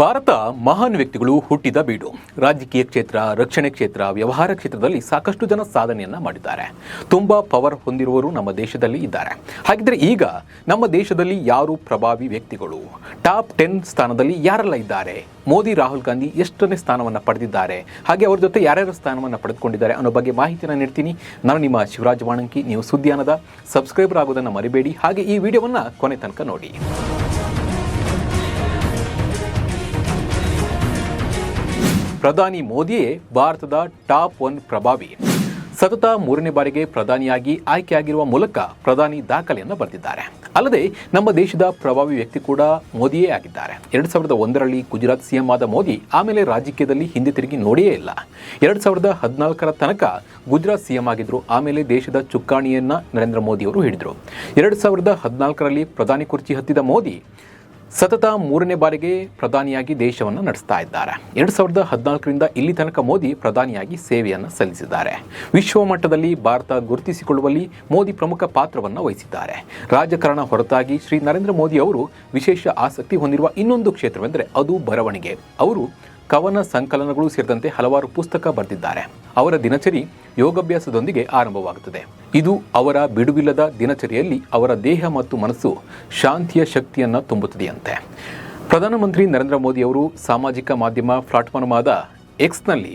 ಭಾರತ ಮಹಾನ್ ವ್ಯಕ್ತಿಗಳು ಹುಟ್ಟಿದ ಬೀಡು. ರಾಜಕೀಯ ಕ್ಷೇತ್ರ, ರಕ್ಷಣೆ ಕ್ಷೇತ್ರ, ವ್ಯವಹಾರ ಕ್ಷೇತ್ರದಲ್ಲಿ ಸಾಕಷ್ಟು ಜನ ಸಾಧನೆಯನ್ನ ಮಾಡಿದ್ದಾರೆ. ತುಂಬಾ ಪವರ್ ಹೊಂದಿರುವವರು ನಮ್ಮ ದೇಶದಲ್ಲಿ ಇದ್ದಾರೆ. ಹಾಗಿದ್ರೆ ಈಗ ನಮ್ಮ ದೇಶದಲ್ಲಿ ಯಾರು ಪ್ರಭಾವಿ ವ್ಯಕ್ತಿಗಳು? ಟಾಪ್ ಟೆನ್ ಸ್ಥಾನದಲ್ಲಿ ಯಾರೆಲ್ಲ ಇದ್ದಾರೆ? ಮೋದಿ, ರಾಹುಲ್ ಗಾಂಧಿ ಎಷ್ಟನೇ ಸ್ಥಾನವನ್ನು ಪಡೆದಿದ್ದಾರೆ? ಹಾಗೆ ಅವ್ರ ಜೊತೆ ಯಾರ್ಯಾರು ಸ್ಥಾನವನ್ನು ಪಡೆದುಕೊಂಡಿದ್ದಾರೆ ಅನ್ನೋ ಬಗ್ಗೆ ಮಾಹಿತಿಯನ್ನು ನೀಡ್ತೀನಿ. ನಾನು ನಿಮ್ಮ ಶಿವರಾಜ್ ವಾಣಂಕಿ, ನೀವು ಸುದ್ದಿಯಾನದ ಸಬ್ಸ್ಕ್ರೈಬರ್ ಆಗೋದನ್ನು ಮರಿಬೇಡಿ. ಹಾಗೆ ಈ ವಿಡಿಯೋವನ್ನು ಕೊನೆ ತನಕ ನೋಡಿ. ಪ್ರಧಾನಿ ಮೋದಿಯೇ ಭಾರತದ ಟಾಪ್ ಒನ್ ಪ್ರಭಾವಿ. ಸತತ ಮೂರನೇ ಬಾರಿಗೆ ಪ್ರಧಾನಿಯಾಗಿ ಆಯ್ಕೆಯಾಗಿರುವ ಮೂಲಕ ಪ್ರಧಾನಿ ದಾಖಲೆಯನ್ನು ಬರೆದಿದ್ದಾರೆ. ಅಲ್ಲದೆ ನಮ್ಮ ದೇಶದ ಪ್ರಭಾವಿ ವ್ಯಕ್ತಿ ಕೂಡ ಮೋದಿಯೇ ಆಗಿದ್ದಾರೆ. ಎರಡು ಸಾವಿರದ ಒಂದರಲ್ಲಿ ಗುಜರಾತ್ ಸಿಎಂ ಆದ ಮೋದಿ ಆಮೇಲೆ ರಾಜಕೀಯದಲ್ಲಿ ಹಿಂದೆ ತಿರುಗಿ ನೋಡಿಯೇ ಇಲ್ಲ. ಎರಡು ಸಾವಿರದ ಹದಿನಾಲ್ಕರ ತನಕ ಗುಜರಾತ್ ಸಿಎಂ ಆಗಿದ್ರು, ಆಮೇಲೆ ದೇಶದ ಚುಕ್ಕಾಣಿಯನ್ನು ನರೇಂದ್ರ ಮೋದಿ ಅವರು ಹಿಡಿದ್ರು. ಎರಡು ಸಾವಿರದ ಹದಿನಾಲ್ಕರಲ್ಲಿ ಪ್ರಧಾನಿ ಕುರ್ಚಿ ಹತ್ತಿದ ಮೋದಿ ಸತತ ಮೂರನೇ ಬಾರಿಗೆ ಪ್ರಧಾನಿಯಾಗಿ ದೇಶವನ್ನು ನಡೆಸ್ತಾ ಇದ್ದಾರೆ. ಎರಡು ಸಾವಿರದ ಹದಿನಾಲ್ಕರಿಂದ ಇಲ್ಲಿ ತನಕ ಮೋದಿ ಪ್ರಧಾನಿಯಾಗಿ ಸೇವೆಯನ್ನು ಸಲ್ಲಿಸಿದ್ದಾರೆ. ವಿಶ್ವ ಮಟ್ಟದಲ್ಲಿ ಭಾರತ ಗುರುತಿಸಿಕೊಳ್ಳುವಲ್ಲಿ ಮೋದಿ ಪ್ರಮುಖ ಪಾತ್ರವನ್ನು ವಹಿಸಿದ್ದಾರೆ. ರಾಜಕಾರಣ ಹೊರತಾಗಿ ಶ್ರೀ ನರೇಂದ್ರ ಮೋದಿ ಅವರು ವಿಶೇಷ ಆಸಕ್ತಿ ಹೊಂದಿರುವ ಇನ್ನೊಂದು ಕ್ಷೇತ್ರವೆಂದರೆ ಅದು ಬರವಣಿಗೆ. ಅವರು ಕವನ ಸಂಕಲನಗಳು ಸೇರಿದಂತೆ ಹಲವಾರು ಪುಸ್ತಕ ಬರೆದಿದ್ದಾರೆ. ಅವರ ದಿನಚರಿ ಯೋಗಾಭ್ಯಾಸದೊಂದಿಗೆ ಆರಂಭವಾಗುತ್ತದೆ. ಇದು ಅವರ ಬಿಡುವಿಲ್ಲದ ದಿನಚರಿಯಲ್ಲಿ ಅವರ ದೇಹ ಮತ್ತು ಮನಸ್ಸು ಶಾಂತಿಯ ಶಕ್ತಿಯನ್ನು ತುಂಬುತ್ತದೆಯಂತೆ. ಪ್ರಧಾನಮಂತ್ರಿ ನರೇಂದ್ರ ಮೋದಿ ಅವರು ಸಾಮಾಜಿಕ ಮಾಧ್ಯಮ ಪ್ಲಾಟ್ಫಾರ್ಮ್ ಆದ ಎಕ್ಸ್ನಲ್ಲಿ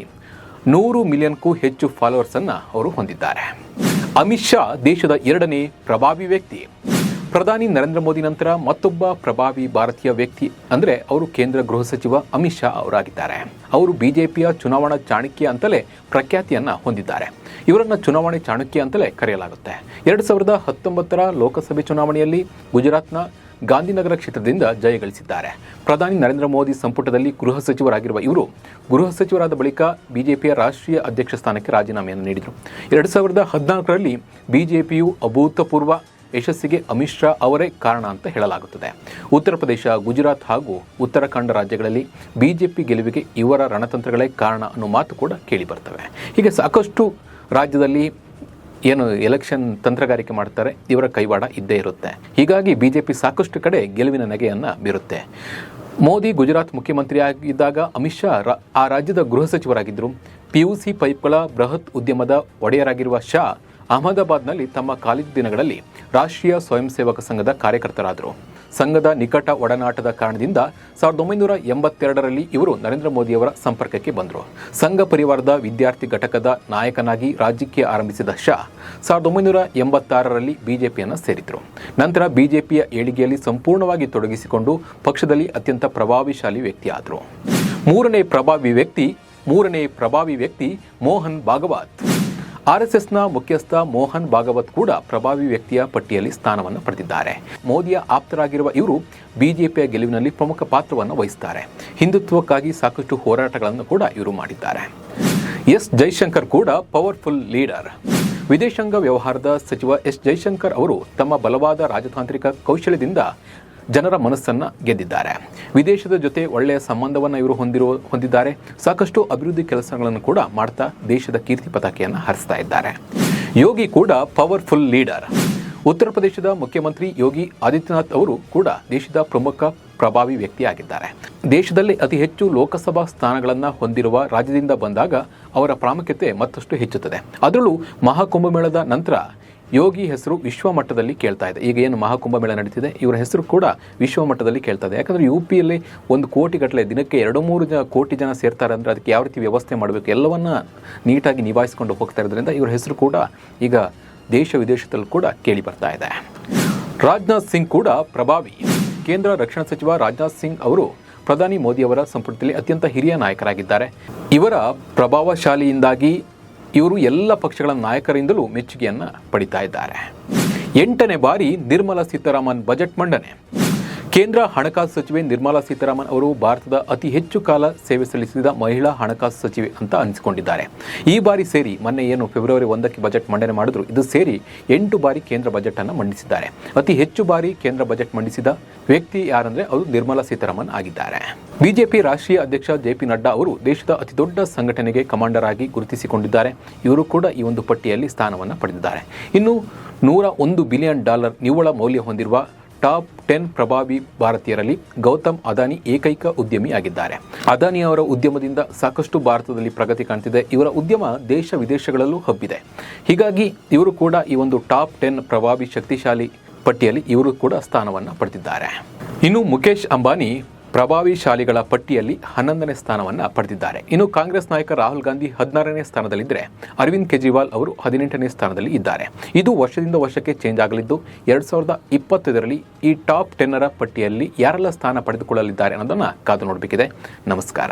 ನೂರು ಮಿಲಿಯನ್ಗೂ ಹೆಚ್ಚು ಫಾಲೋವರ್ಸ್ ಅನ್ನ ಅವರು ಹೊಂದಿದ್ದಾರೆ. ಅಮಿತ್ ಶಾ ದೇಶದ ಎರಡನೇ ಪ್ರಭಾವಿ ವ್ಯಕ್ತಿ. ಪ್ರಧಾನಿ ನರೇಂದ್ರ ಮೋದಿ ನಂತರ ಮತ್ತೊಬ್ಬ ಪ್ರಭಾವಿ ಭಾರತೀಯ ವ್ಯಕ್ತಿ ಅಂದರೆ ಅವರು ಕೇಂದ್ರ ಗೃಹ ಸಚಿವ ಅಮಿತ್ ಶಾ ಅವರಾಗಿದ್ದಾರೆ. ಅವರು ಬಿಜೆಪಿಯ ಚುನಾವಣಾ ಚಾಣಕ್ಯ ಅಂತಲೇ ಪ್ರಖ್ಯಾತಿಯನ್ನ ಹೊಂದಿದ್ದಾರೆ. ಇವರನ್ನು ಚುನಾವಣೆ ಚಾಣಕ್ಯ ಅಂತಲೇ ಕರೆಯಲಾಗುತ್ತೆ. ಎರಡು ಸಾವಿರದ ಹತ್ತೊಂಬತ್ತರ ಲೋಕಸಭೆ ಚುನಾವಣೆಯಲ್ಲಿ ಗುಜರಾತ್ನ ಗಾಂಧಿನಗರ ಕ್ಷೇತ್ರದಿಂದ ಜಯಗಳಿಸಿದ್ದಾರೆ ಪ್ರಧಾನಿ ನರೇಂದ್ರ ಮೋದಿ ಸಂಪುಟದಲ್ಲಿ ಗೃಹ ಸಚಿವರಾಗಿರುವ ಇವರು ಗೃಹ ಸಚಿವರಾದ ಬಳಿಕ ಬಿಜೆಪಿಯ ರಾಷ್ಟ್ರೀಯ ಅಧ್ಯಕ್ಷ ಸ್ಥಾನಕ್ಕೆ ರಾಜೀನಾಮೆಯನ್ನು ನೀಡಿದರು. ಎರಡು ಸಾವಿರದ ಹದಿನಾಲ್ಕರಲ್ಲಿ ಬಿಜೆಪಿಯು ಅಭೂತಪೂರ್ವ ಯಶಸ್ಸಿಗೆ ಅಮಿತ್ ಶಾ ಅವರೇ ಕಾರಣ ಅಂತ ಹೇಳಲಾಗುತ್ತದೆ. ಉತ್ತರ ಪ್ರದೇಶ, ಗುಜರಾತ್ ಹಾಗೂ ಉತ್ತರಾಖಂಡ ರಾಜ್ಯಗಳಲ್ಲಿ ಬಿಜೆಪಿ ಗೆಲುವಿಗೆ ಇವರ ರಣತಂತ್ರಗಳೇ ಕಾರಣ ಅನ್ನೋ ಮಾತು ಕೂಡ ಕೇಳಿ ಬರ್ತವೆ ಹೀಗೆ ಸಾಕಷ್ಟು ರಾಜ್ಯದಲ್ಲಿ ಏನು ಎಲೆಕ್ಷನ್ ತಂತ್ರಗಾರಿಕೆ ಮಾಡ್ತಾರೆ, ಇವರ ಕೈವಾಡ ಇದ್ದೇ ಇರುತ್ತೆ. ಹೀಗಾಗಿ ಬಿಜೆಪಿ ಸಾಕಷ್ಟು ಕಡೆ ಗೆಲುವಿನ ನಗೆಯನ್ನು ಬೀರುತ್ತೆ. ಮೋದಿ ಗುಜರಾತ್ ಮುಖ್ಯಮಂತ್ರಿಯಾಗಿದ್ದಾಗ ಅಮಿತ್ ಶಾ ಆ ರಾಜ್ಯದ ಗೃಹ ಸಚಿವರಾಗಿದ್ದರು ಸಿ ಪೈಪ್ಗಳ ಬೃಹತ್ ಉದ್ಯಮದ ಒಡೆಯರಾಗಿರುವ ಶಾ ಅಹಮದಾಬಾದ್ನಲ್ಲಿ ತಮ್ಮ ಕಾಲೇಜು ದಿನಗಳಲ್ಲಿ ರಾಷ್ಟ್ರೀಯ ಸ್ವಯಂ ಸೇವಕ ಸಂಘದ ಕಾರ್ಯಕರ್ತರಾದರು. ಸಂಘದ ನಿಕಟ ಒಡನಾಟದ ಕಾರಣದಿಂದ ಸಾವಿರದ ಒಂಬೈನೂರ ಎಂಬತ್ತೆರಡರಲ್ಲಿ ಇವರು ನರೇಂದ್ರ ಮೋದಿಯವರ ಸಂಪರ್ಕಕ್ಕೆ ಬಂದರು. ಸಂಘ ಪರಿವಾರದ ವಿದ್ಯಾರ್ಥಿ ಘಟಕದ ನಾಯಕನಾಗಿ ರಾಜಕೀಯ ಆರಂಭಿಸಿದ ಶಾ ಸಾವಿರದ ಒಂಬೈನೂರ ಎಂಬತ್ತಾರರಲ್ಲಿ ಬಿಜೆಪಿಯನ್ನು ಸೇರಿದರು. ನಂತರ ಬಿಜೆಪಿಯ ಏಳಿಗೆಯಲ್ಲಿ ಸಂಪೂರ್ಣವಾಗಿ ತೊಡಗಿಸಿಕೊಂಡು ಪಕ್ಷದಲ್ಲಿ ಅತ್ಯಂತ ಪ್ರಭಾವಿಶಾಲಿ ವ್ಯಕ್ತಿಯಾದರು. ಮೂರನೇ ಪ್ರಭಾವಿ ವ್ಯಕ್ತಿ, ಮೂರನೇ ಪ್ರಭಾವಿ ವ್ಯಕ್ತಿ ಮೋಹನ್ ಭಾಗವತ್. ಆರ್ಎಸ್ಎಸ್ನ ಮುಖ್ಯಸ್ಥ ಮೋಹನ್ ಭಾಗವತ್ ಕೂಡ ಪ್ರಭಾವಿ ವ್ಯಕ್ತಿಯ ಪಟ್ಟಿಯಲ್ಲಿ ಸ್ಥಾನವನ್ನು ಪಡೆದಿದ್ದಾರೆ. ಮೋದಿಯ ಆಪ್ತರಾಗಿರುವ ಇವರು ಬಿಜೆಪಿಯ ಗೆಲುವಿನಲ್ಲಿ ಪ್ರಮುಖ ಪಾತ್ರವನ್ನು ವಹಿಸುತ್ತಾರೆ ಹಿಂದುತ್ವಕ್ಕಾಗಿ ಸಾಕಷ್ಟು ಹೋರಾಟಗಳನ್ನು ಕೂಡ ಇವರು ಮಾಡಿದ್ದಾರೆ. ಎಸ್. ಜೈಶಂಕರ್ ಕೂಡ ಪವರ್ಫುಲ್ ಲೀಡರ್. ವಿದೇಶಾಂಗ ವ್ಯವಹಾರದ ಸಚಿವ ಎಸ್. ಜೈಶಂಕರ್ ಅವರು ತಮ್ಮ ಬಲವಾದ ರಾಜತಾಂತ್ರಿಕ ಕೌಶಲ್ಯದಿಂದ ಜನರ ಮನಸ್ಸನ್ನು ಗೆದ್ದಿದ್ದಾರೆ. ವಿದೇಶದ ಜೊತೆ ಒಳ್ಳೆಯ ಸಂಬಂಧವನ್ನು ಇವರು ಹೊಂದಿರುವ ಹೊಂದಿದ್ದಾರೆ. ಸಾಕಷ್ಟು ಅಭಿವೃದ್ಧಿ ಕೆಲಸಗಳನ್ನು ಕೂಡ ಮಾಡ್ತಾ ದೇಶದ ಕೀರ್ತಿ ಪತಾಕೆಯನ್ನು ಹರಿಸ್ತಾ ಇದ್ದಾರೆ. ಯೋಗಿ ಕೂಡ ಪವರ್ಫುಲ್ ಲೀಡರ್. ಉತ್ತರ ಪ್ರದೇಶದ ಮುಖ್ಯಮಂತ್ರಿ ಯೋಗಿ ಆದಿತ್ಯನಾಥ್ ಅವರು ಕೂಡ ದೇಶದ ಪ್ರಮುಖ ಪ್ರಭಾವಿ ವ್ಯಕ್ತಿಯಾಗಿದ್ದಾರೆ. ದೇಶದಲ್ಲಿ ಅತಿ ಹೆಚ್ಚು ಲೋಕಸಭಾ ಸ್ಥಾನಗಳನ್ನು ಹೊಂದಿರುವ ರಾಜ್ಯದಿಂದ ಬಂದಾಗ ಅವರ ಪ್ರಾಮುಖ್ಯತೆ ಮತ್ತಷ್ಟು ಹೆಚ್ಚುತ್ತದೆ. ಅದರಲ್ಲೂ ಮಹಾಕುಂಭಮೇಳದ ನಂತರ ಯೋಗಿ ಹೆಸರು ವಿಶ್ವ ಮಟ್ಟದಲ್ಲಿ ಕೇಳ್ತಾ ಇದೆ. ಈಗ ಏನು ಮಹಾಕುಂಭ ಮೇಳ ನಡೀತಿದೆ, ಇವರ ಹೆಸರು ಕೂಡ ವಿಶ್ವ ಮಟ್ಟದಲ್ಲಿ ಕೇಳ್ತಾ ಇದೆ. ಯಾಕಂದರೆ ಯು ಪಿಯಲ್ಲಿ ಒಂದು ಕೋಟಿ ಗಟ್ಟಲೆ ದಿನಕ್ಕೆ ಎರಡು ಮೂರು ಜನ ಕೋಟಿ ಜನ ಸೇರ್ತಾರೆ ಅಂದರೆ ಅದಕ್ಕೆ ಯಾವ ರೀತಿ ವ್ಯವಸ್ಥೆ ಮಾಡಬೇಕು, ಎಲ್ಲವನ್ನ ನೀಟಾಗಿ ನಿಭಾಯಿಸಿಕೊಂಡು ಹೋಗ್ತಾ ಇರೋದ್ರಿಂದ ಇವರ ಹೆಸರು ಕೂಡ ಈಗ ದೇಶ ವಿದೇಶದಲ್ಲಿ ಕೂಡ ಕೇಳಿ ಬರ್ತಾ ಇದೆ. ರಾಜನಾಥ್ ಸಿಂಗ್ ಕೂಡ ಪ್ರಭಾವಿ. ಕೇಂದ್ರ ರಕ್ಷಣಾ ಸಚಿವ ರಾಜನಾಥ್ ಸಿಂಗ್ ಅವರು ಪ್ರಧಾನಿ ಮೋದಿಯವರ ಸಂಪುಟದಲ್ಲಿ ಅತ್ಯಂತ ಹಿರಿಯ ನಾಯಕರಾಗಿದ್ದಾರೆ. ಇವರ ಪ್ರಭಾವಶಾಲಿಯಿಂದಾಗಿ ಇವರು ಎಲ್ಲ ಪಕ್ಷಗಳ ನಾಯಕರಿಂದಲೂ ಮೆಚ್ಚುಗೆಯನ್ನು ಪಡಿತಾ ಇದ್ದಾರೆ. ಎಂಟನೇ ಬಾರಿ ನಿರ್ಮಲಾ ಸೀತಾರಾಮನ್ ಬಜೆಟ್ ಮಂಡನೆ. ಕೇಂದ್ರ ಹಣಕಾಸು ಸಚಿವೆ ನಿರ್ಮಲಾ ಸೀತಾರಾಮನ್ ಅವರು ಭಾರತದ ಅತಿ ಹೆಚ್ಚು ಕಾಲ ಸೇವೆ ಸಲ್ಲಿಸಿದ ಮಹಿಳಾ ಹಣಕಾಸು ಸಚಿವೆ ಅಂತ ಅನಿಸಿಕೊಂಡಿದ್ದಾರೆ. ಈ ಬಾರಿ ಸೇರಿ ಮೊನ್ನೆ ಏನು ಫೆಬ್ರವರಿ ಒಂದಕ್ಕೆ ಬಜೆಟ್ ಮಂಡನೆ ಮಾಡಿದ್ರು, ಇದು ಸೇರಿ ಎಂಟು ಬಾರಿ ಕೇಂದ್ರ ಬಜೆಟ್ ಅನ್ನು ಮಂಡಿಸಿದ್ದಾರೆ. ಅತಿ ಹೆಚ್ಚು ಬಾರಿ ಕೇಂದ್ರ ಬಜೆಟ್ ಮಂಡಿಸಿದ ವ್ಯಕ್ತಿ ಯಾರಂದ್ರೆ ಅದು ನಿರ್ಮಲಾ ಸೀತಾರಾಮನ್ ಆಗಿದ್ದಾರೆ. ಬಿಜೆಪಿ ರಾಷ್ಟ್ರೀಯ ಅಧ್ಯಕ್ಷ ಜೆ ಪಿ ನಡ್ಡಾ ಅವರು ದೇಶದ ಅತಿದೊಡ್ಡ ಸಂಘಟನೆಗೆ ಕಮಾಂಡರ್ ಆಗಿ ಗುರುತಿಸಿಕೊಂಡಿದ್ದಾರೆ. ಇವರು ಕೂಡ ಈ ಒಂದು ಪಟ್ಟಿಯಲ್ಲಿ ಸ್ಥಾನವನ್ನು ಪಡೆದಿದ್ದಾರೆ. ಇನ್ನು ನೂರ ಒಂದು ಬಿಲಿಯನ್ ಡಾಲರ್ ನಿವ್ವಳ ಮೌಲ್ಯ ಹೊಂದಿರುವ ಟಾಪ್ ಟೆನ್ ಪ್ರಭಾವಿ ಭಾರತೀಯರಲ್ಲಿ ಗೌತಮ್ ಅದಾನಿ ಏಕೈಕ ಉದ್ಯಮಿಯಾಗಿದ್ದಾರೆ. ಅದಾನಿ ಅವರ ಉದ್ಯಮದಿಂದ ಸಾಕಷ್ಟು ಭಾರತದಲ್ಲಿ ಪ್ರಗತಿ ಕಾಣ್ತಿದೆ. ಇವರ ಉದ್ಯಮ ದೇಶ ವಿದೇಶಗಳಲ್ಲೂ ಹಬ್ಬಿದೆ. ಹೀಗಾಗಿ ಇವರು ಕೂಡ ಈ ಒಂದು ಟಾಪ್ ಟೆನ್ ಪ್ರಭಾವಿ ಶಕ್ತಿಶಾಲಿ ಪಟ್ಟಿಯಲ್ಲಿ ಇವರು ಕೂಡ ಸ್ಥಾನವನ್ನು ಪಡೆದಿದ್ದಾರೆ. ಇನ್ನು ಮುಖೇಶ್ ಅಂಬಾನಿ ಪ್ರಭಾವಿಶಾಲಿಗಳ ಪಟ್ಟಿಯಲ್ಲಿ ಹನ್ನೊಂದನೇ ಸ್ಥಾನವನ್ನು ಪಡೆದಿದ್ದಾರೆ. ಇನ್ನು ಕಾಂಗ್ರೆಸ್ ನಾಯಕ ರಾಹುಲ್ ಗಾಂಧಿ ಹದಿನಾರನೇ ಸ್ಥಾನದಲ್ಲಿದ್ದರೆ ಅರವಿಂದ್ ಕೇಜ್ರಿವಾಲ್ ಅವರು ಹದಿನೆಂಟನೇ ಸ್ಥಾನದಲ್ಲಿ ಇದ್ದಾರೆ. ಇದು ವರ್ಷದಿಂದ ವರ್ಷಕ್ಕೆ ಚೇಂಜ್ ಆಗಲಿದ್ದು, ಎರಡು ಸಾವಿರದ ಇಪ್ಪತ್ತೈದರಲ್ಲಿ ಈ ಟಾಪ್ ಟೆನ್ನರ ಪಟ್ಟಿಯಲ್ಲಿ ಯಾರೆಲ್ಲ ಸ್ಥಾನ ಪಡೆದುಕೊಳ್ಳಲಿದ್ದಾರೆ ಅನ್ನೋದನ್ನು ಕಾದು ನೋಡಬೇಕಿದೆ. ನಮಸ್ಕಾರ.